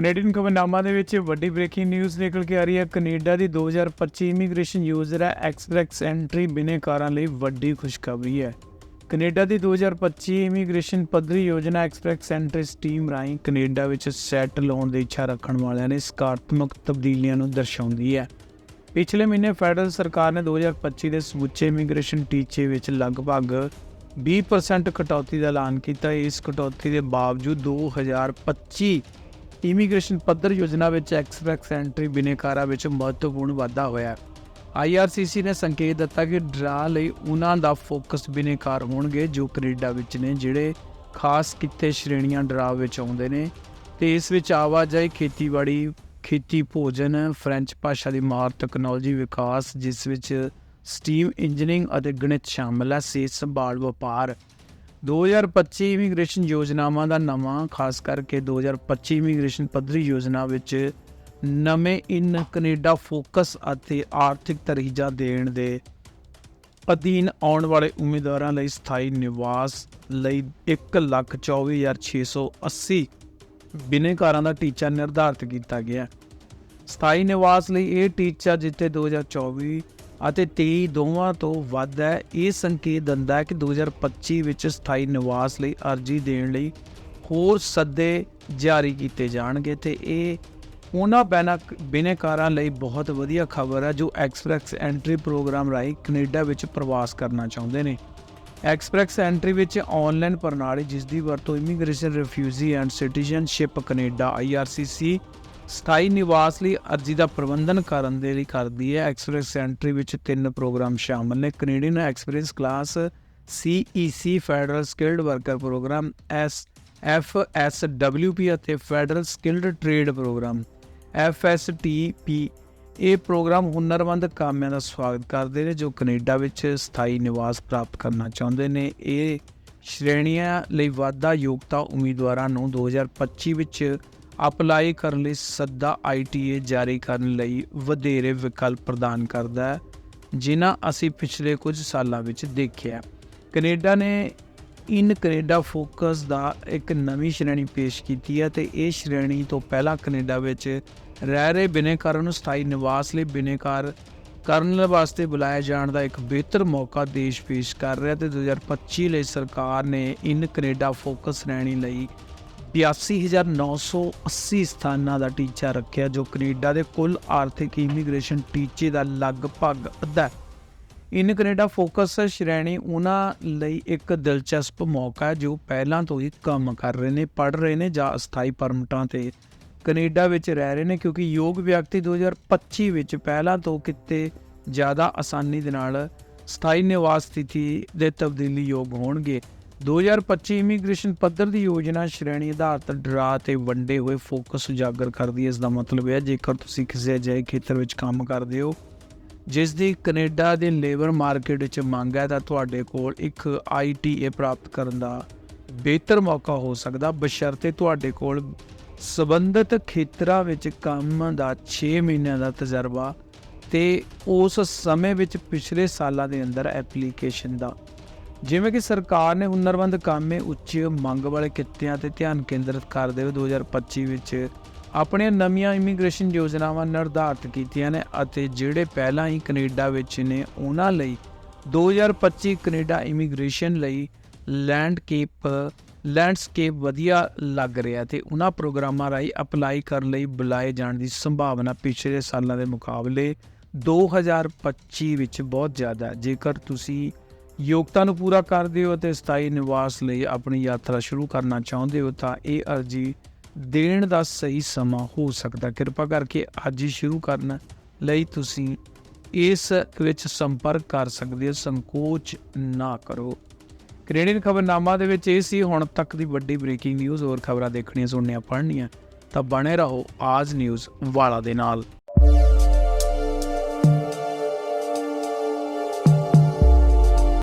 Canadian ਖਬਰਨਾਮਾ ਦੇ ਵਿੱਚ ਵੱਡੀ ਬ੍ਰੇਕਿੰਗ ਨਿਊਜ਼ ਨਿਕਲ ਕੇ ਆ ਰਹੀ ਹੈ। ਕੈਨੇਡਾ ਦੀ 2025 ਇਮੀਗ੍ਰੇਸ਼ਨ ਯੂਜ਼ਰ ਹੈ ਐਕਸਪ੍ਰੈਸ ਐਂਟਰੀ ਬਿਨੇਕਾਰਾਂ ਲਈ ਵੱਡੀ ਖੁਸ਼ਖਬਰੀ ਹੈ। ਕੈਨੇਡਾ ਦੀ 2025 ਇਮੀਗ੍ਰੇਸ਼ਨ ਪੱਧਰੀ ਯੋਜਨਾ ਐਕਸਪ੍ਰੈਸ ਐਂਟਰੀ ਸਟੀਮ ਰਾਹੀਂ ਕੈਨੇਡਾ ਵਿੱਚ ਸੈਟਲ ਹੋਣ ਦੀ ਇੱਛਾ ਰੱਖਣ ਵਾਲਿਆਂ ਨੇ ਸਕਾਰਾਤਮਕ ਤਬਦੀਲੀਆਂ ਨੂੰ ਦਰਸਾਉਂਦੀ ਹੈ। ਪਿਛਲੇ ਮਹੀਨੇ ਫੈਡਰਲ ਸਰਕਾਰ ਨੇ 2025 ਦੇ ਸਮੁੱਚੇ ਇਮੀਗ੍ਰੇਸ਼ਨ ਟੀਚੇ ਵਿੱਚ ਲਗਭਗ 20% ਕਟੌਤੀ ਦਾ ਐਲਾਨ ਕੀਤਾ। ਇਸ ਕਟੌਤੀ ਦੇ ਬਾਵਜੂਦ 2025 ਇਮੀਗ੍ਰੇਸ਼ਨ ਪੱਧਰ ਯੋਜਨਾ ਵਿੱਚ ਐਕਸਪ੍ਰੈਸ ਐਂਟਰੀ ਬਿਨੇਕਾਰਾਂ ਵਿੱਚ ਮਹੱਤਵਪੂਰਨ ਵਾਧਾ ਹੋਇਆ ਹੈ। ਆਈਆਰਸੀਸੀ ਨੇ ਸੰਕੇਤ ਦਿੱਤਾ ਕਿ ਡਰਾ ਲਈ ਉਹਨਾਂ ਦਾ ਫੋਕਸ ਬਿਨੇਕਾਰ ਹੋਣਗੇ ਜੋ ਕੈਨੇਡਾ ਵਿੱਚ ਨੇ, ਜਿਹੜੇ ਖਾਸ ਕਿੱਤੇ ਸ਼੍ਰੇਣੀਆਂ ਡਰਾ ਵਿੱਚ ਆਉਂਦੇ ਨੇ ਤੇ ਇਸ ਵਿੱਚ ਆਵਾਜਾਈ, ਖੇਤੀਬਾੜੀ, ਖੇਤੀ ਭੋਜਨ, ਫ੍ਰੈਂਚ ਭਾਸ਼ਾ ਦੀ ਮਾਰ, ਟੈਕਨੋਲੋਜੀ ਵਿਕਾਸ, ਜਿਸ ਵਿੱਚ ਸਟੀਮ ਇੰਜੀਨੀਅਰਿੰਗ ਅਤੇ ਗਣਿਤ ਸ਼ਾਮਲ ਹੈ, ਸਿਹਤ ਸੰਭਾਲ, ਵਪਾਰ 2025 ਇਮੀਗ੍ਰੇਸ਼ਨ ਯੋਜਨਾਵਾਂ ਦਾ ਨਵਾਂ, ਖਾਸ ਕਰਕੇ 2025 ਇਮੀਗ੍ਰੇਸ਼ਨ ਪੱਧਰੀ ਯੋਜਨਾ ਵਿੱਚ ਨਵੇਂ ਇਨ ਕੈਨੇਡਾ ਫੋਕਸ ਅਤੇ ਆਰਥਿਕ ਤਰਜੀਹਾਂ ਦੇਣ ਦੇ ਅਧੀਨ ਆਉਣ ਵਾਲੇ ਉਮੀਦਵਾਰਾਂ ਲਈ ਸਥਾਈ ਨਿਵਾਸ ਲਈ 124680 ਬਿਨੇਕਾਰਾਂ ਦਾ ਟੀਚਾ ਨਿਰਧਾਰਤ ਕੀਤਾ ਗਿਆ। ਸਥਾਈ ਨਿਵਾਸ ਲਈ ਇਹ ਟੀਚਾ ਜਿੱਤੇ 2024 ਅਤੇ 23 ਦੋਵਾਂ ਤੋਂ ਵੱਧ ਹੈ। ਇਹ ਸੰਕੇਤ ਦਿੰਦਾ ਹੈ ਕਿ 2025 ਵਿੱਚ ਸਥਾਈ ਨਿਵਾਸ ਲਈ ਅਰਜ਼ੀ ਦੇਣ ਲਈ ਹੋਰ ਸੱਦੇ ਜਾਰੀ ਕੀਤੇ ਜਾਣਗੇ ਤੇ ਇਹ ਉਹਨਾਂ ਬੈਨਕ ਬਿਨੇਕਾਰਾਂ ਲਈ ਬਹੁਤ ਵਧੀਆ ਖਬਰ ਹੈ ਜੋ ਐਕਸਪ੍ਰੈਸ ਐਂਟਰੀ ਪ੍ਰੋਗਰਾਮ ਰਾਹੀਂ ਕੈਨੇਡਾ ਵਿੱਚ ਪ੍ਰਵਾਸ ਕਰਨਾ ਚਾਹੁੰਦੇ ਨੇ। ਐਕਸਪ੍ਰੈਸ ਐਂਟਰੀ ਵਿੱਚ ਆਨਲਾਈਨ ਪ੍ਰਣਾਲੀ ਜਿਸ ਦੀ ਵਰਤੋਂ immigration, refugee and citizenship Canada IRCC ਸਥਾਈ ਨਿਵਾਸ ਲਈ ਅਰਜ਼ੀ ਦਾ ਪ੍ਰਬੰਧਨ ਕਰਨ ਦੇ ਲਈ ਕਰਦੀ ਹੈ। ਐਕਸਪ੍ਰੈਸ ਸੈਂਟਰੀ ਵਿੱਚ ਤਿੰਨ ਪ੍ਰੋਗਰਾਮ ਸ਼ਾਮਲ ਨੇ। Canadian express class CEC federal skilled worker program S FSWP ਅਤੇ federal skilled trade program FSTP ਇਹ ਪ੍ਰੋਗਰਾਮ ਹੁਨਰਮੰਦ ਕਾਮਿਆਂ ਦਾ ਸਵਾਗਤ ਕਰਦੇ ਨੇ ਜੋ ਕੈਨੇਡਾ ਵਿੱਚ ਸਥਾਈ ਨਿਵਾਸ ਪ੍ਰਾਪਤ ਕਰਨਾ ਚਾਹੁੰਦੇ ਨੇ। ਇਹ ਸ਼੍ਰੇਣੀਆਂ ਲਈ ਵਾਧਾ ਯੋਗਤਾ ਉਮੀਦਵਾਰਾਂ ਨੂੰ 2025 ਵਿੱਚ ਅਪਲਾਈ ਕਰਨ ਲਈ ਸੱਦਾ ITA ਜਾਰੀ ਕਰਨ ਲਈ ਵਧੇਰੇ ਵਿਕਲਪ ਪ੍ਰਦਾਨ ਕਰਦਾ ਹੈ, ਜਿਨ੍ਹਾਂ ਅਸੀਂ ਪਿਛਲੇ ਕੁਝ ਸਾਲਾਂ ਵਿੱਚ ਦੇਖਿਆ ਕੈਨੇਡਾ ਨੇ ਇਨ ਕੈਨੇਡਾ ਫੋਕਸ ਦਾ ਇੱਕ ਨਵੀਂ ਸ਼੍ਰੇਣੀ ਪੇਸ਼ ਕੀਤੀ ਹੈ ਤੇ ਇਹ ਸ਼੍ਰੇਣੀ ਤੋਂ ਪਹਿਲਾਂ ਕੈਨੇਡਾ ਵਿੱਚ ਰਹਿ ਰਹੇ ਬਿਨੇਕਾਰਾਂ ਨੂੰ ਸਥਾਈ ਨਿਵਾਸ ਲਈ ਬਿਨੇਕਾਰ ਕਰਨ ਵਾਸਤੇ ਬੁਲਾਇਆ ਜਾਣ ਦਾ ਇੱਕ ਬਿਹਤਰ ਮੌਕਾ ਦੇਸ਼ ਪੇਸ਼ ਕਰ ਰਿਹਾ ਤੇ 2025 ਲਈ ਸਰਕਾਰ ਨੇ ਇਨ ਕੈਨੇਡਾ ਫੋਕਸ ਸ਼੍ਰੇਣੀ ਲਈ 82980 ਸਥਾਨਾਂ ਦਾ ਟੀਚਾ ਰੱਖਿਆ, ਜੋ ਕੈਨੇਡਾ ਦੇ ਕੁੱਲ ਆਰਥਿਕ ਇਮੀਗ੍ਰੇਸ਼ਨ ਟੀਚੇ ਦਾ ਲਗਭਗ ਅੱਧਾ ਹੈ। ਇਨ ਕੈਨੇਡਾ ਫੋਕਸ ਸ਼੍ਰੇਣੀ ਉਹਨਾਂ ਲਈ ਇੱਕ ਦਿਲਚਸਪ ਮੌਕਾ ਹੈ, ਜੋ ਪਹਿਲਾਂ ਤੋਂ ਹੀ ਕੰਮ ਕਰ ਰਹੇ ਨੇ ਪੜ ਰਹੇ ਨੇ ਜਾਂ ਅਸਥਾਈ ਪਰਮਟਾਂ ਤੇ ਕੈਨੇਡਾ ਵਿੱਚ ਰਹਿ ਰਹੇ ਨੇ, ਕਿਉਂਕਿ ਯੋਗ ਵਿਅਕਤੀ 2025 ਵਿੱਚ ਪਹਿਲਾਂ ਤੋਂ ਕਿਤੇ ਜ਼ਿਆਦਾ ਆਸਾਨੀ ਦੇ ਨਾਲ ਸਥਾਈ ਨਿਵਾਸ ਸਥਿਤੀ ਦੇ ਤਬਦੀਲੀ ਯੋਗ ਹੋਣਗੇ। 2025 ਇਮੀਗ੍ਰੇਸ਼ਨ ਪੱਧਰ ਦੀ ਯੋਜਨਾ ਸ਼੍ਰੇਣੀ ਆਧਾਰਿਤ ਡਰਾ ਤੇ ਵੰਡੇ ਹੋਏ ਫੋਕਸ ਉਜਾਗਰ ਕਰਦੀ ਹੈ। ਇਸ ਦਾ ਮਤਲਬ ਹੈ, ਜੇਕਰ ਤੁਸੀਂ ਕਿਸੇ ਅਜਿਹੇ ਖੇਤਰ ਵਿੱਚ ਕੰਮ ਕਰਦੇ ਹੋ ਜਿਸ ਦੀ ਕੈਨੇਡਾ ਦੇ ਲੇਬਰ ਮਾਰਕੀਟ ਵਿੱਚ ਮੰਗ ਹੈ, ਤਾਂ ਤੁਹਾਡੇ ਕੋਲ ਇੱਕ ITA ਪ੍ਰਾਪਤ ਕਰਨ ਦਾ ਬਿਹਤਰ ਮੌਕਾ ਹੋ ਸਕਦਾ। ਬਸ਼ਰਤੇ ਤੁਹਾਡੇ ਕੋਲ ਸਬੰਧਤ ਖੇਤਰਾਂ ਵਿੱਚ ਕੰਮ ਦਾ 6 ਮਹੀਨਿਆਂ ਦਾ ਤਜਰਬਾ ਤੇ ਉਸ ਸਮੇਂ ਵਿੱਚ ਪਿਛਲੇ ਸਾਲਾਂ ਦੇ ਅੰਦਰ ਐਪਲੀਕੇਸ਼ਨ ਦਾ ਜਿਵੇਂ ਕਿ ਸਰਕਾਰ ਨੇ ਹੁਨਰਮੰਦ ਕਾਮੇ ਉੱਚ ਮੰਗ ਵਾਲੇ ਕਿੱਤਿਆਂ ਤੇ ਧਿਆਨ ਕੇਂਦਰਿਤ ਕਰਦੇ ਹੋਏ 2025 ਵਿੱਚ ਆਪਣੀਆਂ ਨਵੀਆਂ ਇਮੀਗ੍ਰੇਸ਼ਨ ਯੋਜਨਾਵਾਂ ਨਿਰਧਾਰਤ ਕੀਤੀਆਂ ਨੇ ਅਤੇ ਜਿਹੜੇ ਪਹਿਲਾਂ ਹੀ ਕੈਨੇਡਾ ਵਿੱਚ ਨੇ, ਉਹਨਾਂ ਲਈ 2025 ਕੈਨੇਡਾ ਇਮੀਗ੍ਰੇਸ਼ਨ ਲਈ ਲੈਂਡਕੇਪ, ਲੈਂਡਸਕੇਪ ਵਧੀਆ ਲੱਗ ਰਿਹਾ ਤੇ ਉਹਨਾਂ ਪ੍ਰੋਗਰਾਮਾਂ ਰਾਹੀਂ ਅਪਲਾਈ ਕਰਨ ਲਈ ਬੁਲਾਏ ਜਾਣ ਦੀ ਸੰਭਾਵਨਾ ਪਿਛਲੇ ਸਾਲਾਂ ਦੇ ਮੁਕਾਬਲੇ 2025 ਵਿੱਚ ਬਹੁਤ ਜ਼ਿਆਦਾ ਹੈ। ਜੇਕਰ ਤੁਸੀਂ ਯੋਗਤਾ ਨੂੰ ਪੂਰਾ ਕਰਦੇ ਹੋ ਅਤੇ ਸਥਾਈ ਨਿਵਾਸ ਲਈ ਆਪਣੀ ਯਾਤਰਾ ਸ਼ੁਰੂ ਕਰਨਾ ਚਾਹੁੰਦੇ ਹੋ ਤਾਂ ਇਹ ਅਰਜ਼ੀ ਦੇਣ ਦਾ ਸਹੀ ਸਮਾਂ ਹੋ ਸਕਦਾ ਕਿਰਪਾ ਕਰਕੇ ਅੱਜ ਹੀ ਸ਼ੁਰੂ ਕਰਨ ਲਈ ਤੁਸੀਂ ਇਸ ਵਿੱਚ ਸੰਪਰਕ ਕਰ ਸਕਦੇ ਹੋ। ਸੰਕੋਚ ਨਾ ਕਰੋ। ਕੈਨੇਡੀਅਨ ਖਬਰਨਾਮਾ ਦੇ ਵਿੱਚ ਇਹ ਸੀ, ਹੁਣ ਤੱਕ ਦੀ ਵੱਡੀ ਬ੍ਰੇਕਿੰਗ ਨਿਊਜ਼, ਹੋਰ ਖਬਰਾਂ ਦੇਖਣੀਆਂ, ਸੁਣਨੀਆਂ, ਪੜ੍ਹਨੀਆਂ, ਤਾਂ ਬਣੇ ਰਹੋ ਆਜ ਨਿਊਜ਼ ਵਾਲਾ ਦੇ ਨਾਲ।